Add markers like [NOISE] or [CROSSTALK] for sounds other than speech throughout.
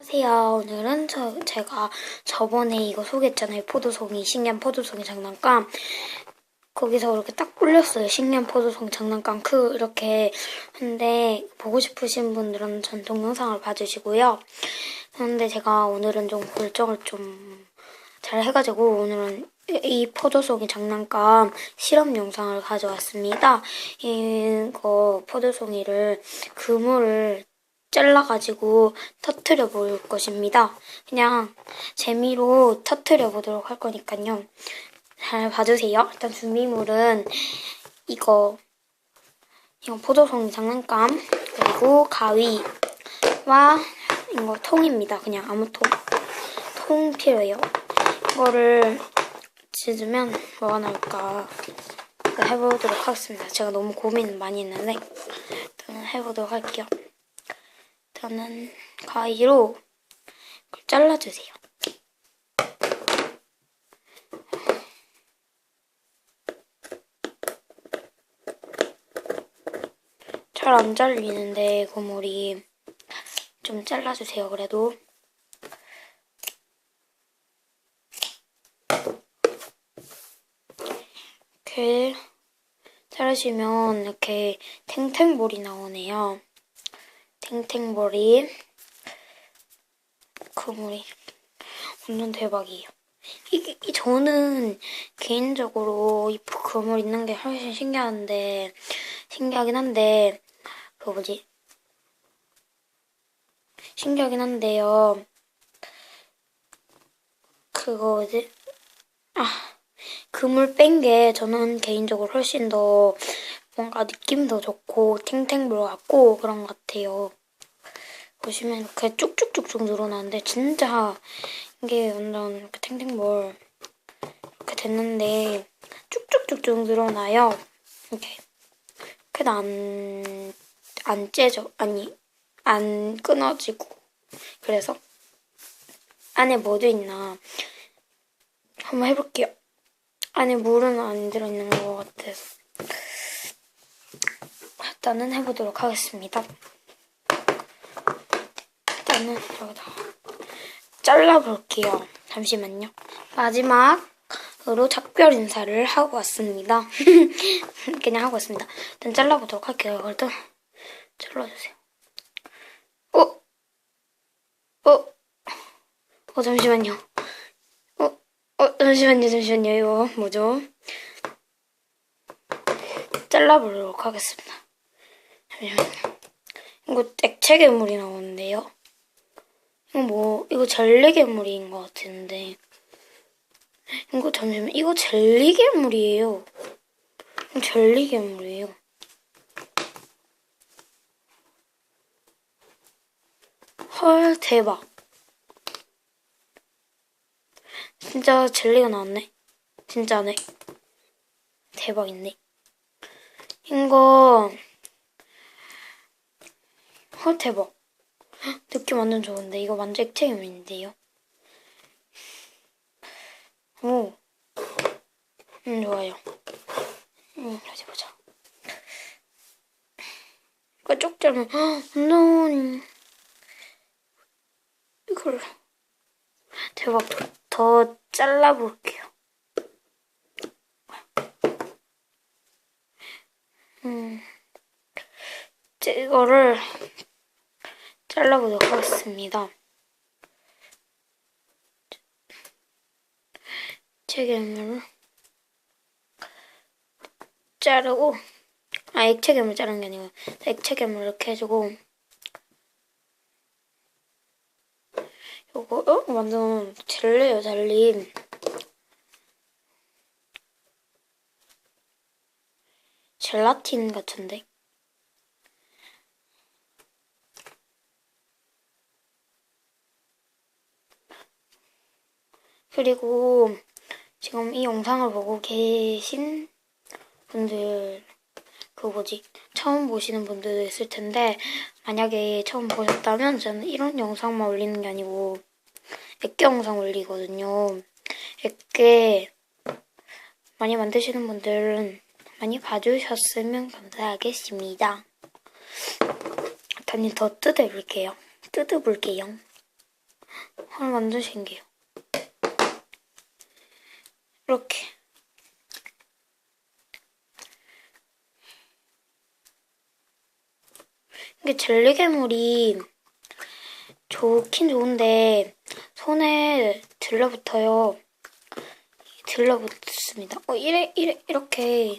안녕하세요. 오늘은 저, 제가 저번에 이거 소개했잖아요. 포도송이, 신기한 포도송이 장난감. 거기서 이렇게 딱 올렸어요. 신기한 포도송 장난감 크 이렇게. 근데 보고 싶으신 분들은 전 동영상을 봐주시고요. 그런데 제가 오늘은 좀 결정을 좀 잘 해가지고 오늘은 이 포도송이 장난감 실험 영상을 가져왔습니다. 이거 포도송이를 그물을 잘라가지고 터트려 볼 것입니다. 그냥 재미로 터트려 보도록 할 거니까요. 잘 봐주세요. 일단 준비물은 이거, 이거 포도송이 장난감, 그리고 가위와 이거 통입니다. 그냥 아무 통. 통 필요해요. 이거를 찢으면 뭐가 나올까 해보도록 하겠습니다. 제가 너무 고민 많이 했는데 일단 해보도록 할게요. 저는 가위로 잘라주세요. 잘 안 잘리는데 고물이 좀 잘라주세요. 그래도 이렇게 자르시면 이렇게 탱탱볼이 나오네요. 탱탱볼이 그물이 완전 대박이에요. 이게 이- 저는 개인적으로 이 그물 있는 게 훨씬 신기한데 신기하긴 한데 그 뭐지 신기하긴 한데요. 그거 뭐지 아 그물 뺀 게 저는 개인적으로 훨씬 더 뭔가 느낌도 좋고 탱탱볼 같고 그런 것 같아요. 보시면 이렇게 쭉쭉쭉쭉 늘어나는데 진짜 이게 완전 이렇게 탱탱볼 이렇게 됐는데 쭉쭉쭉쭉 늘어나요. 이렇게 그래도 안, 안 째져. 아니, 안 끊어지고. 그래서 안에 뭐도 있나 한번 해볼게요. 안에 물은 안 들어있는 것 같아서. 일단은 해보도록 하겠습니다. 일단은 여기다 잘라볼게요. 잠시만요. 마지막으로 작별 인사를 하고 왔습니다. [LAUGHS] 그냥 하고 왔습니다. 일단 잘라보도록 할게요. 일단 잘라주세요. 어? 어? 어, 잠시만요. 어? 어, 잠시만요, 잠시만요. 이거 뭐죠? 잘라보도록 하겠습니다. 이거 액체 괴물이 나오는데요. 이거 뭐, 이거 젤리 괴물인 것 같은데. 이거 잠시만, 이거 젤리 괴물이에요. 젤리 괴물이에요. 헐, 대박. 진짜 젤리가 나왔네. 진짜네. 대박인데. 이거 헐 대박. 헉, 느낌 완전 좋은데? 이거 완전 액체감인데요? 오. 음, 좋아요. 음, 어디 보자. 이거 쪽 자르면 헉, 완전 이걸 대박. 더 잘라볼게요. 음, 이거를 잘라보도록 하겠습니다. 액체괴물을 자르고, 아, 액체괴물 자르는 게 아니고, 액체괴물 이렇게 해주고, 요거, 어? 완전 젤리예요, 젤리. 젤라틴 같은데? 그리고 지금 이 영상을 보고 계신 분들, 그 뭐지, 처음 보시는 분들도 있을 텐데, 만약에 처음 보셨다면 저는 이런 영상만 올리는 게 아니고, 액계 영상 올리거든요. 액계 많이 만드시는 분들은 많이 봐주셨으면 감사하겠습니다. 일단 더 뜯어볼게요. 뜯어볼게요. 헐, 완전 신기해요. 이렇게. 이게 젤리 괴물이 좋긴 좋은데 손에 들러붙어요. 들러붙습니다. 어, 이래, 이래, 이렇게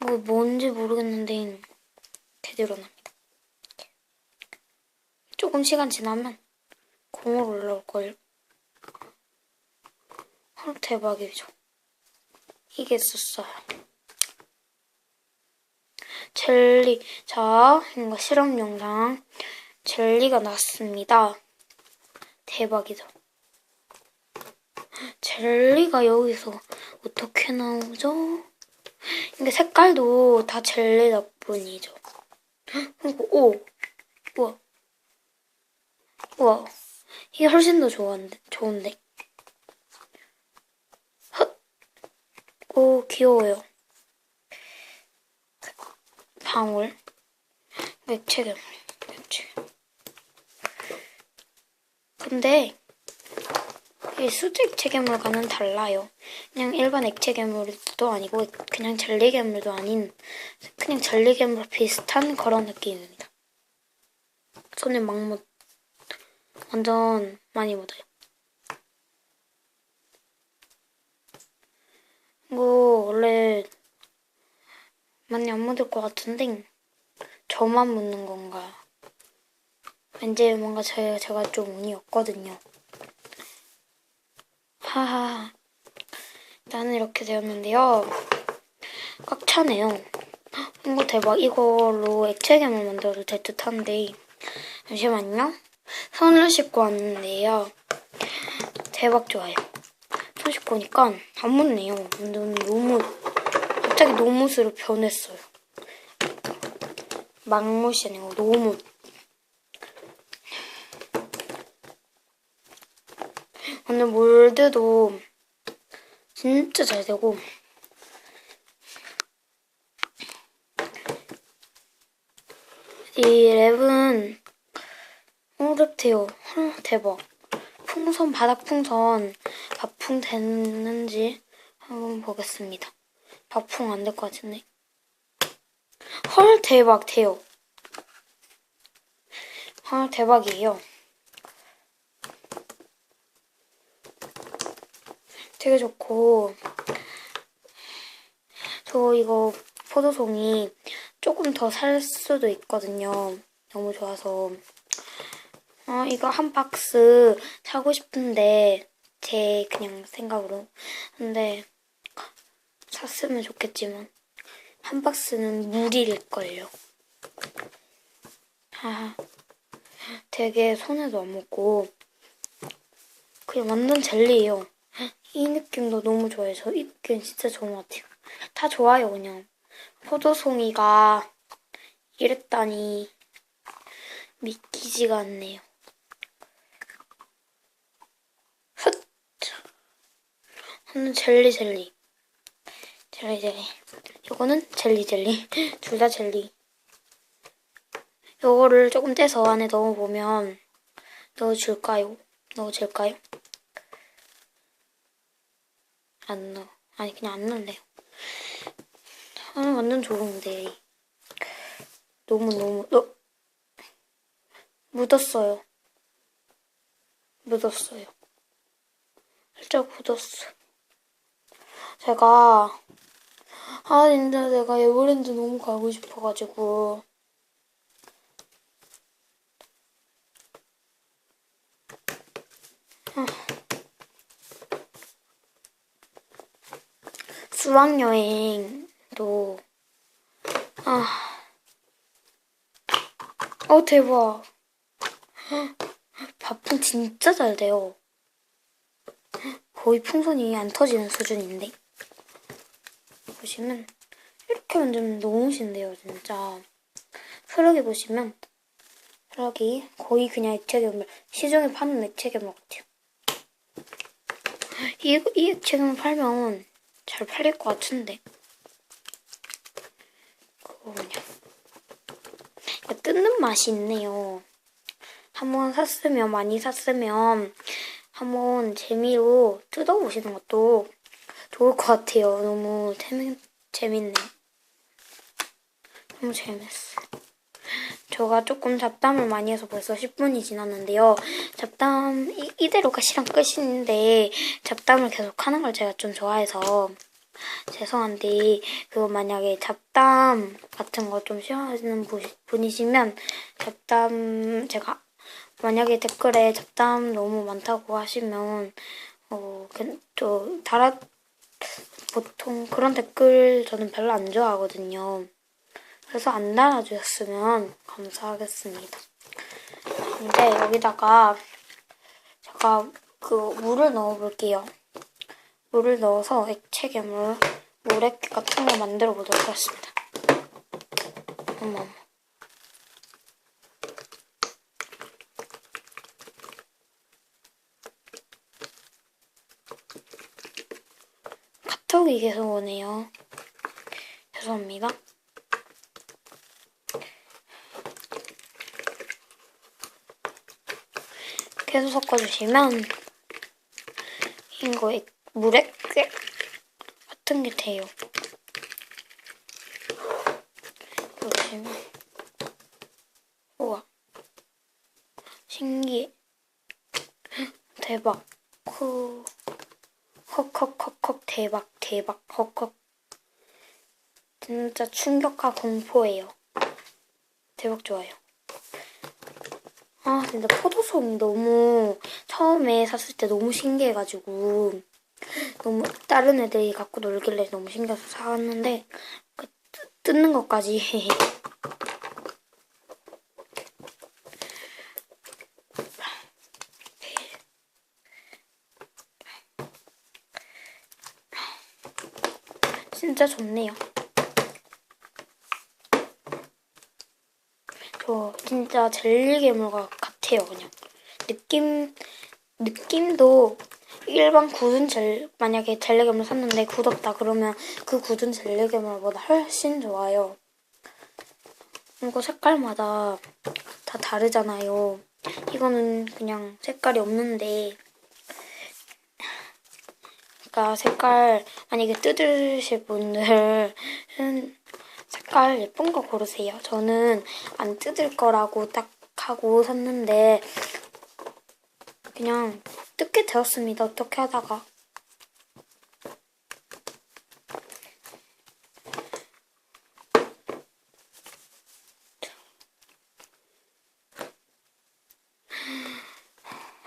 뭐 뭔지 모르겠는데 제대로 납니다. 조금 시간 지나면 공으로 올라올. 헐 대박이죠. 이게 있었어요. 젤리 자 이거 실험 영상 젤리가 났습니다. 대박이죠. 젤리가 여기서 어떻게 나오죠? 이게 색깔도 다 젤리 덕분이죠. 그리고 오, 우와, 우와, 이게 훨씬 더 좋은데, 좋은데. 오 귀여워요. 방울, 액체 괴물, 액체. 근데 이 수제 액체 괴물과는 달라요. 그냥 일반 액체 괴물도 아니고 그냥 젤리 괴물도 아닌 그냥 젤리 괴물 비슷한 그런 느낌입니다. 손에 막 묻, 완전 많이 묻어요. 이거 원래 많이 안 묻을 것 같은데 저만 묻는 건가? 왠지 뭔가 제, 제가 좀 운이 없거든요. 하하. 나는 이렇게 되었는데요. 꽉 차네요. 이거 대박. 이걸로 액체 괴물 만들어도 될 듯한데. 잠시만요. 손을 씻고 왔는데요. 대박 좋아요. 손 씻고 오니까 안 묻네요. 완전 너무, 갑자기 노무스로 변했어요. 막무시 아니고 노무. 오늘 몰드도 진짜 잘 되고 이 랩은 호르테요 대박 풍선 바닥 풍선 바풍 됐는지 한번 보겠습니다. 바풍 안 될 것 같은데. 헐 대박 돼요 헐 대박이에요. 되게 좋고. 저 이거 포도송이 조금 더 살 수도 있거든요. 너무 좋아서. 어, 이거 한 박스 사고 싶은데 제 그냥 생각으로 근데 샀으면 좋겠지만 한 박스는 무리일걸요. 아, 되게 손에도 안 묻고 그냥 완전 젤리예요. 이 느낌도 너무 좋아요. 저 이 느낌 진짜 좋은 것 같아요. 다 좋아요, 그냥. 포도송이가 이랬다니 믿기지가 않네요. 저는 젤리 젤리. 젤리 젤리. 요거는 젤리 젤리. [LAUGHS] 둘 다 젤리. 요거를 조금 떼서 안에 넣어보면 넣어줄까요? 넣어줄까요? 안 넣어. 아니 그냥 안 넣을래요. 아 완전 좋은데. 너무 너무 어 묻었어요. 묻었어요. 살짝 묻었어. 제가 아 진짜 내가 에버랜드 너무 가고 싶어가지고 아. 수학여행도 아, 어 대박. 바풍 진짜 잘 돼요. 거의 풍선이 안 터지는 수준인데 보시면 이렇게 만들면 너무 신데요 진짜. 흐르기 보시면 흐르기 거의 그냥 액체 괴물 시중에 파는 액체 괴물 같아요. 이, 이 액체 괴물 팔면 잘 팔릴 것 같은데. 그거 그냥. 뜯는 맛이 있네요. 한번 샀으면 많이 샀으면 한번 재미로 뜯어보시는 것도 좋을 것 같아요. 너무 재밌, 재밌네. 너무 재밌어. 제가 조금 잡담을 많이 해서 벌써 10분이 지났는데요. 잡담 이, 이대로가 시간 끝인데 잡담을 계속 하는 걸 제가 좀 좋아해서 죄송한데 그거 만약에 잡담 같은 거 좀 싫어하시는 분- 분이시면 잡담 제가 만약에 댓글에 잡담 너무 많다고 하시면 어또 달아 보통 그런 댓글 저는 별로 안 좋아하거든요. 그래서 안 달아주셨으면 감사하겠습니다. 근데 여기다가 제가 그 물을 넣어볼게요. 물을 넣어서 액체 괴물, 물액 같은 거 만들어 보도록 하겠습니다. 어머, 카톡이 계속 오네요. 죄송합니다. 계속 섞어주시면 이거 액- 물액 꽤 같은 게 돼요. 보시면 우와 신기해 대박 후 헉헉헉헉 대박 대박 헉헉 진짜 충격과 공포예요. 대박 좋아요. 아, 근데 포도송이 너무 처음에 샀을 때 너무 신기해가지고 너무 다른 애들이 갖고 놀길래 너무 신기해서 사왔는데 그 뜯- 뜯는 것까지 [LAUGHS] 진짜 좋네요. 저 진짜 젤리 괴물과 같아요, 그냥. 느낌, 느낌도 일반 굳은 젤, 만약에 젤리 괴물 샀는데 굳었다 그러면 그 굳은 젤리 괴물보다 훨씬 좋아요. 이거 색깔마다 다 다르잖아요. 이거는 그냥 색깔이 없는데, 그러니까 색깔 만약에 뜯으실 분들은 색깔 예쁜 거 고르세요. 저는 안 뜯을 거라고 딱 하고 샀는데 그냥 뜯게 되었습니다. 어떻게 하다가.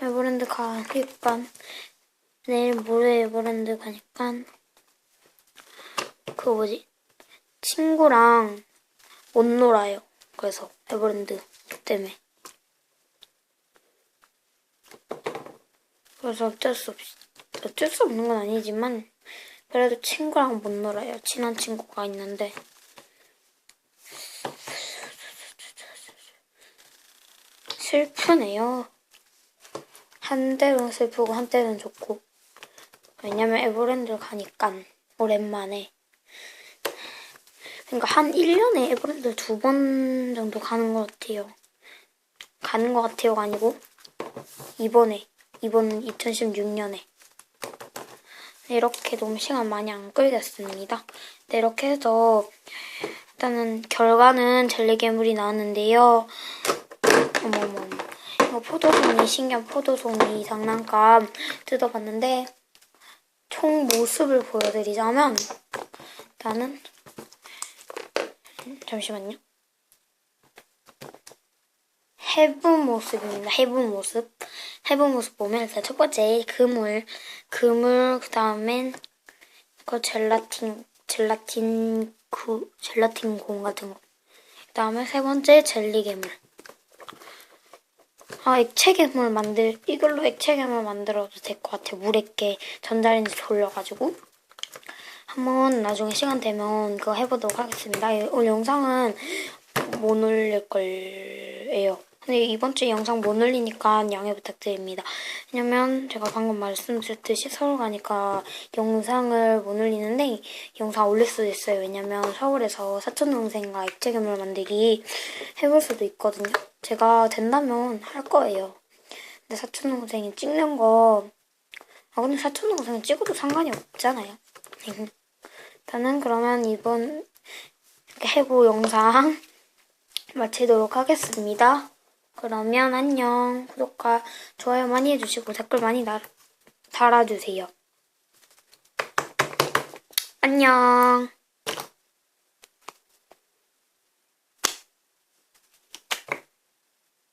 에버랜드 가니까 내일 모레 에버랜드 가니까 그 뭐지 친구랑 못 놀아요. 그래서 에버랜드 때문에. 그래서 어쩔 수 없, 어쩔 수 없는 건 아니지만 그래도 친구랑 못 놀아요. 친한 친구가 있는데. 슬프네요. 한때는 슬프고 한때는 좋고. 왜냐면 에버랜드를 가니까 오랜만에. 그러니까 한 1년에 에버랜드 두 번 정도 가는 것 같아요. 가는 것 같아요가 아니고 이번에 이번 2016년에 이렇게 너무 시간 많이 안 끌겠습니다. 네, 이렇게 해서 일단은 결과는 젤리 괴물이 나왔는데요. 어머머 이거 포도송이 신기한 포도송이 장난감 뜯어봤는데 총 모습을 보여드리자면 일단은 잠시만요. 해분 모습입니다. 해분 모습. 해분 모습 보면 일단 첫 번째 그물, 그물 그 다음엔 그 젤라틴, 젤라틴 구, 젤라틴 공 같은 거. 그 다음에 세 번째 젤리 괴물. 아 액체 괴물 만들 이걸로 액체 괴물 만들어도 될 것 같아요. 물액게 전자레인지 돌려가지고. 한번 나중에 시간 되면 그거 해보도록 하겠습니다. 오늘 영상은 못 올릴 거예요. 근데 이번 주에 영상 못 올리니까 양해 부탁드립니다. 왜냐면 제가 방금 말씀드렸듯이 서울 가니까 영상을 못 올리는데 영상 올릴 수도 있어요. 왜냐면 서울에서 사촌 동생과 액체 괴물 만들기 해볼 수도 있거든요. 제가 된다면 할 거예요. 근데 사촌 동생이 찍는 거 아 근데 사촌 동생은 찍어도 상관이 없잖아요. [LAUGHS] 저는 그러면 이번 해보 영상 [LAUGHS] 마치도록 하겠습니다. 그러면 안녕. 구독과 좋아요 많이 해주시고 댓글 많이 달, 달아주세요. 안녕.